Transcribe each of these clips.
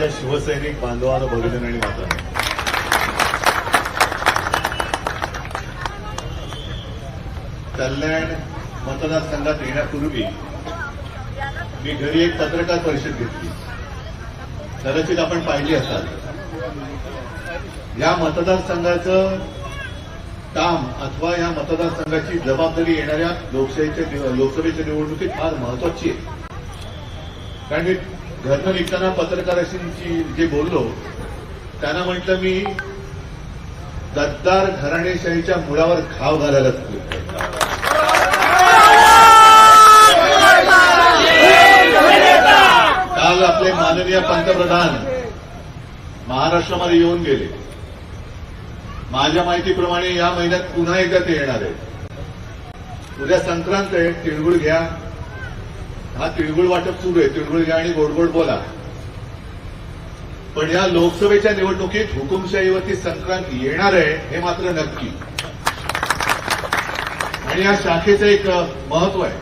माझ्या शिवसैनिक बांधवाला भगिनी आणि माता. कल्याण मतदारसंघात येण्यापूर्वी मी घरी एक पत्रकार परिषद घेतली. कदाचित आपण पाहिली असाल. या मतदारसंघाचं काम अथवा या मतदारसंघाची जबाबदारी येणाऱ्या लोकशाहीच्या लोकसभेच्या निवडणुकीत फार महत्वाची आहे. कारण घरनं निघताना पत्रकारांशी जे बोललो त्यांना म्हटलं मी गद्दार घराणेशाहीच्या मुळावर घाव घालायला काल आपले माननीय पंतप्रधान महाराष्ट्रामध्ये येऊन गेले. माझ्या माहितीप्रमाणे या महिन्यात पुन्हा एकदा ते येणार आहेत. उद्या संक्रांत आहे तिळगुळ घ्या. हा तिळगुळ वाटप सुरू आहे. तिळगुळ घ्या आणि गोडगोड बोला. पण या लोकसभेच्या निवडणुकीत हुकुमशाहीवरती संक्रांत येणार आहे हे मात्र नक्की. आणि या शाखेचं एक महत्त्व आहे.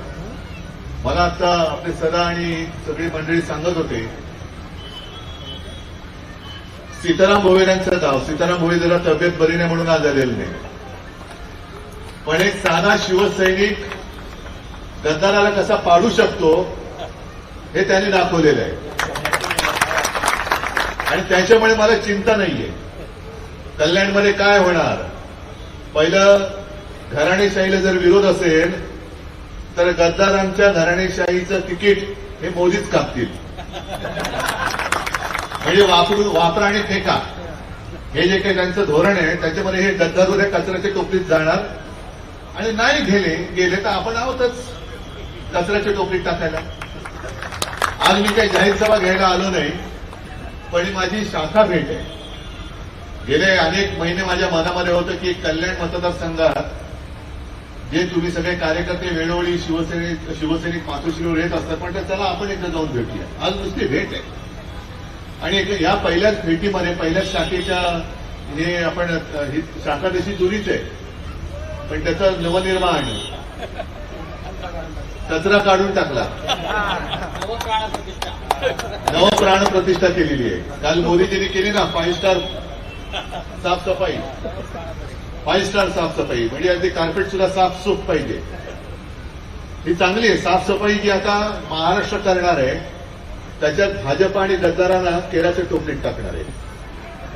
मला आता आपले सदा आणि सगळी मंडळी सांगत होते. सीताराम भोवेरांचं गाव सीताराम भोवे जरा तब्येत बरी नाही म्हणून आज आलेलं नाही. पण एक साधा शिवसैनिक गद्दाराला कसा पाडू शकतो हे त्यांनी दाखवलेलं आहे. आणि त्याच्यामुळे मला चिंता नाहीये. कल्याणमध्ये काय होणार? पहिलं घराणेशाहीला जर विरोध असेल तर गद्दारांच्या घराणेशाहीचं तिकीट हे मोदीच कापतील. म्हणजे वापरू वापरा आणि फेका. हे जे काही त्यांचं धोरण आहे त्याच्यामध्ये हे गद्दार हे कचऱ्याच्या टोपलीत जाणार. आणि नाही गेले गेले तर आपण आहोतच. कचऱ्याच्या टोपलीत टाकायला. आज मी काही जाहीर सभा घ्यायला आलो नाही पण माझी शाखा भेट आहे. गेले अनेक महिने माझ्या मनामध्ये होतं की कल्याण मतदारसंघात जे तुम्ही सगळे कार्यकर्ते वेळोवेळी शिवसैनिक शिवसैनिक मातोश्रीवर येत असतात पण चला आपण एकदा जाऊन भेटूया. आज नुसती भेट आहे. आणि एक- या पहिल्याच भेटीमध्ये पहिल्याच शाखेच्या हे आपण ही शाखा तशी जुनीच आहे. पण त्याचं नवनिर्माण कचरा काढून टाकला. नवप्राण प्रतिष्ठा केलेली आहे. काल मोदीजींनी केली ना फाईव्ह स्टार साफसफाई. फाईव्ह स्टार साफसफाई. म्हणजे अगदी कार्पेट सुद्धा साफसूफ पाहिजे. ही चांगली आहे. साफसफाई जी आता महाराष्ट्र करणार आहे त्याच्यात भाजप आणि गद्दारांना केराच्या टोपलीत टाकणार आहे.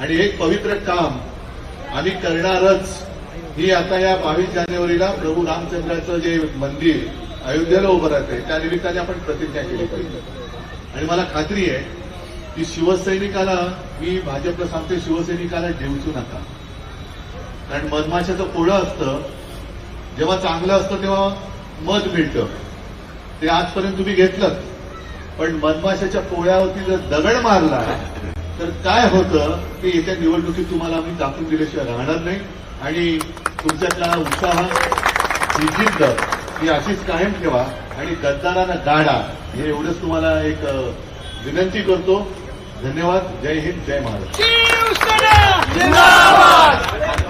आणि एक पवित्र काम आम्ही करणारच ही आता या बावीस जानेवारीला प्रभू रामचंद्राचं जे मंदिर अयोध्येला उभं राहतंय त्या निमित्ताने आपण प्रतिज्ञा केली पाहिजे. आणि मला खात्री आहे की शिवसैनिकाला मी भाजपला सांगते शिवसैनिकाला ठेवू नका. कारण मधमाशाचं पोळं असतं. जेव्हा चांगलं असतं तेव्हा मध मिळतं. ते आजपर्यंत तुम्ही घेतलं पण मधमाशाच्या पोळ्यावरती जर दगड मारला तर काय होतं ते येत्या निवडणुकीत तुम्हाला आम्ही दाखवून दिल्याशिवाय राहणार नाही. आणि तुमच्यातला उत्साह ही जिद्द ही अशीच कायम ठेवा आणि गद्दारांना गाडा हे एवढंच तुम्हाला एक विनंती करतो. धन्यवाद. जय हिंद. जय महाराष्ट्र. जिंदाबाद!